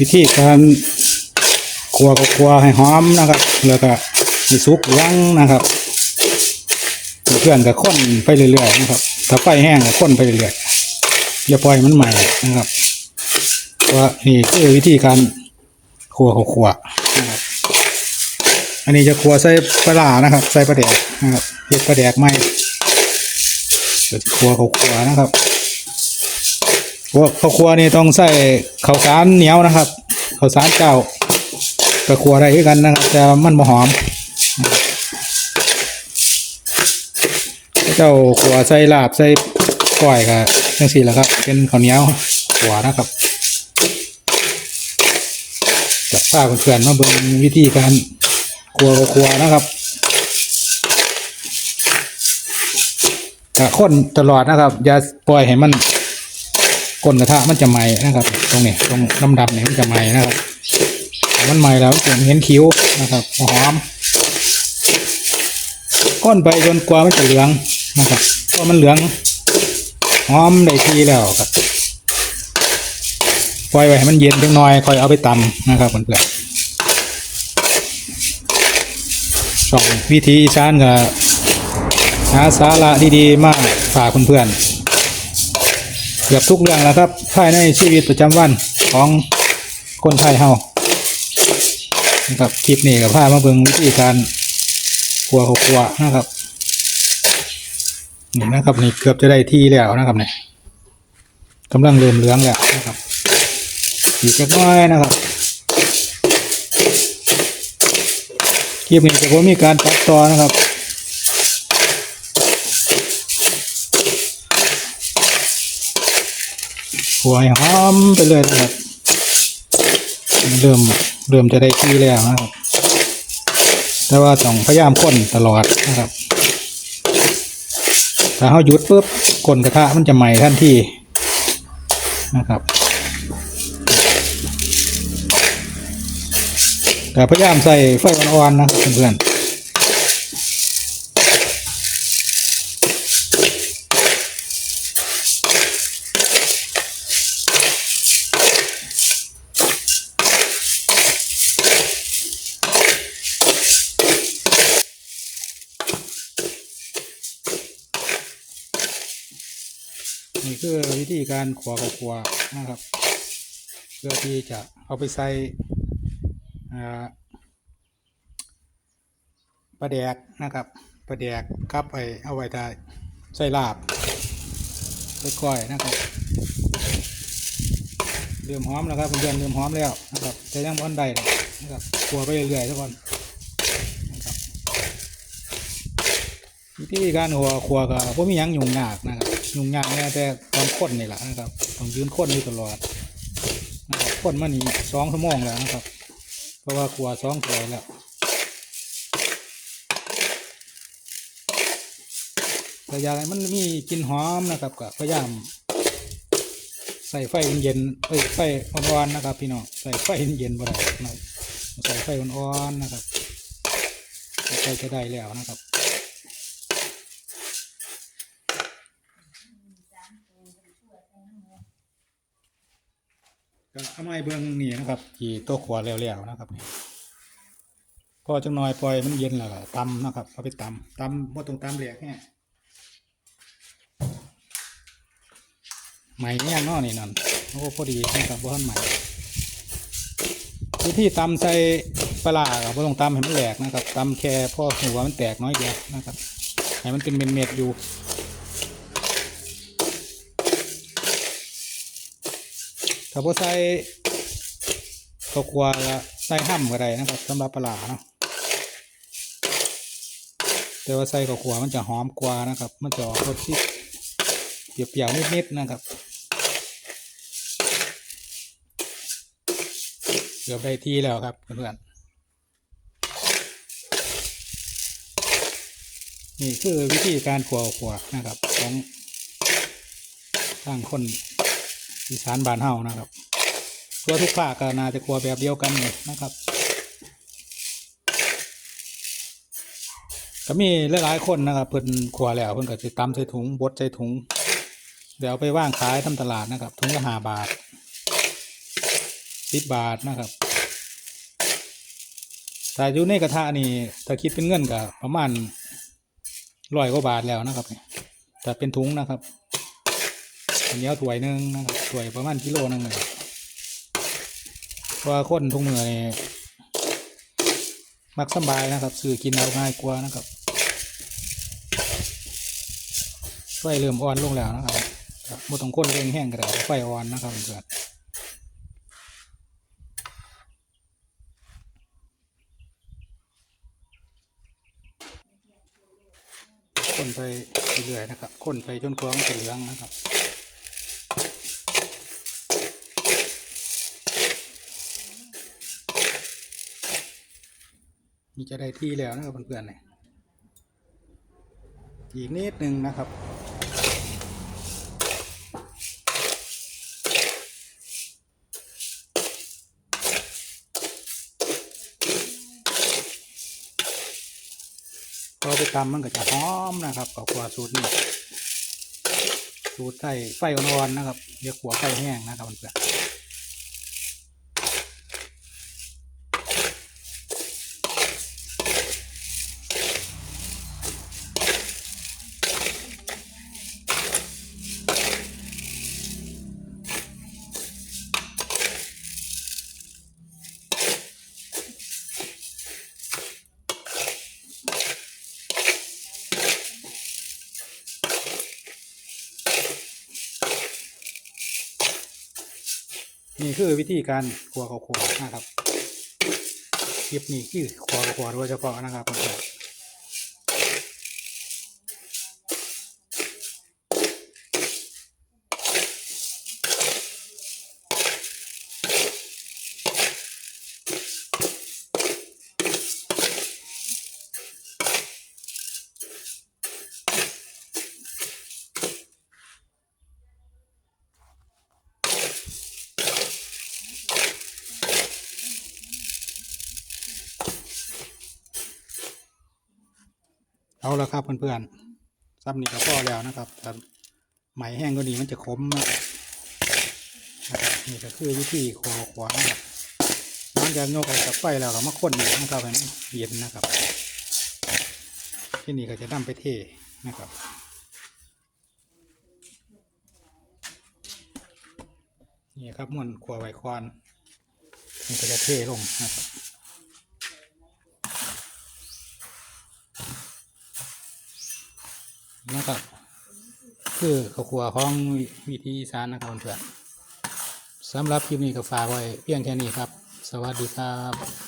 วิธีการคั่วก็คั่วให้หอมนะครับ แล้วก็ให้สุกเหลืองนะครับเพื่อนก็ค้นไปเรื่อยๆนะครับ ถ้าไฟแห้งก็ค้นไปเรื่อยๆอย่าปล่อยมันใหม่นะครับว่านี่คือวิธีการคั่วก็คั่วนะครับ อันนี้จะคั่วใส่ปลานะครับ ใส่ปลาแดกนะครับเห็ดปลาแดกไหมจะคั่วก็คั่วนะครับ พวกข้าวคั่วนี่ต้องใส่ข้าวสารเหนียวนะครับข้าวสารเจ้าก็คั่วได้คือกันนะครับแต่มันบ่หอม เจ้าขัวใส่ลาบใส่ก้อยก็จังสี่แหละครับเป็นข้าวเหนียวขัวนะครับจับผ้าเพื่อนมาเบิ่งวิธีการขัวข้าวคั่วนะครับกะข้นตลอดนะครับอย่าปล่อยให้มัน ก้นกระทะมันจะไหม้นะครับ ตรงนี้ตรงน้ำดำเนี่ยมันจะไหม้นะครับมันไหม้แล้วจะเห็นคิ้วนะครับหอมก้นไปจนกว่ามันจะเหลืองนะครับพอมันเหลืองหอมได้ทีแล้วครับปล่อยไว้ให้มันเย็นจังหน่อยค่อยเอาไปตำนะครับเพื่อนๆช่องวิธีอีสานกับหาสาระดีๆมากฝากเพื่อนๆ เกือบทุกเรื่องแล้วครับภายในชีวิตประจำวันของคนไทยเฮานะครับคลิปนี้กับพามาเบิงวิธีการครัวครัวนะครับนี่นะครับนี่เกือบจะได้ที่แล้วนะครับเนี่ยกำลังเริ่มเหลืองแล้วนะครับอีกเล็กน้อยนะครับคลิปนี้จะผมมีการตัดต่อนะครับ หัวให้หอมไปเลยนะครับ เริ่มเริ่มจะได้ที่แล้วนะครับ แต่ว่าต้องพยายามค้นตลอดนะครับ ถ้าเขาหยุดปุ๊บก้นกระทะมันจะใหม่ทันทีนะครับแต่พยายามใส่ไฟอ่อนๆนะครับเพื่อนๆ นี่คือวิธีการขวกับขวนะครับ เพื่อที่จะเอาไปใส่ปลาแดกนะครับปลาแดกครับไปเอาไว้ใส่ลาบใส่ก้อยนะครับเริ่มหอมแล้วครับเพื่อนเริ่มหอมแล้วนะครับแต่ยังบอนใดเลยนะครับขัวไปเรื่อยๆทุกคนนะครับวิธีการหัวครัวก็บ่มียังยุ่งยากนะครับ ยุ่งยากแน่แต่ตอนคนนี่แหละนะครับต้องยืนคนอยู่ตลอดนะครับคนมานี่สองชั่วโมงแล้วนะครับ เพราะว่าครัวสองถ้วยแล้วแต่ยากให้มันมีกลิ่นหอมนะครับก็พยายามใส่ไฟเย็นเอ้ยไฟอ่อนๆนะครับ พี่น้องใส่ไฟเย็นๆบ่ได้นะใส่ไฟอ่อนๆนะครับใกล้จะได้แล้วนะครับ ก็เอาไม้เบื้องนี่นะครับที่โต๊ะขวาแล้วๆนะครับนี่พอจังน้อยปล่อยมันเย็นแล้วก็ตำนะครับเอาไปตำตำบ่ต้องตำแหลกแค่ใหม่ยังนอนี่นั่นโอ้พอดีนะครับบ่ทันใหม่วิธีตำใส่ปลาคร้าก็บ่ต้องตำให้มันแหลกนะครับตำแค่พอหัวมันแตกน้อยเดียวนะครับให้มันเป็นเม็ดๆอยู่ ถ้าพอใส่ข้าวคั่วก็ใส่ห้ำก็ได้นะครับสำหรับปลาเนาะแต่ว่าใส่ข้าวคั่วมันจะหอมกว่านะครับ มันจะออกรสที่เปรี้ยวๆนิดๆนะครับเกือบได้ที่แล้วครับเพื่อนนี่คือวิธีการขัวขัวนะครับ ของทางคน อีสานบานเฮานะครับทั่วทุกภาคก็น่าจะกลัวแบบเดียวกันเลยนะครับก็มีหลายๆคนนะครับเพิ่นขัวแล้วเพิ่นก็สิตำใส่ถุงบดใส่ถุง เดี๋ยวไปว่างขายทำตลาดนะครับถุงละห้าบาทสิบบาทนะครับแต่อยู่ในกระทะนี่ถ้าคิดเป็นเงินก็ประมาณร้อยกว่าบาทแล้วนะครับแต่เป็นถุงนะครับ อันนี้เอาถ้วยหนึ่งนะครับถ้วยประมาณกิโลหนึงเลยว่าคนทุกเมื่อนี่มักสบายนะครับซื้อกินเอาง่ายกว่านะครับไฟเริ่มอ่อนลงแล้วนะครับครับบ่ต้องคนเร่งแห้งก็ได้ไฟอ่อนนะครับเพื่อนคนไปเรื่อยนะครับคนไปจนกว่ามันเหลืองนะครับ นี่จะได้ที่แล้วนะครับเพื่อนๆเนี่ยอีกนิดหนึ่งนะครับพอไปตำมันก็จะหอมนะครับกับขัวสูตรนี้สูตรใส่ไฟอ่อนๆนะครับเรียกขัวไฟแห้งนะครับเพื่อน นี่คือวิธีการขัวข้าวขัวนะครับคลิปนี้คือขัวข้าวขัวโดยเฉพาะนะครับ เอนๆเอาละครับเพื่อนๆซับนี่ก็พอแล้วนะครับแต่ไหมแห้งก็ดีมันจะขมนะครับนี่ก็คือวิธีขัวข้าวขัวนะครับหลังจากโยกออกจากไฟแล้วก็มาคนอีกนะครับให้มันเย็นนะครับ ที่นี่ก็จะนำไปเทนะครับนี่ครับม้วนขัวไวควานนี่ก็จะเทลงนะครับ นะครับคือข้าวขัวของวิธีสานนะครับเพื่อนสำหรับคลิปนี้ก็ฝากไว้เพียงแค่นี้ครับ สวัสดีครับ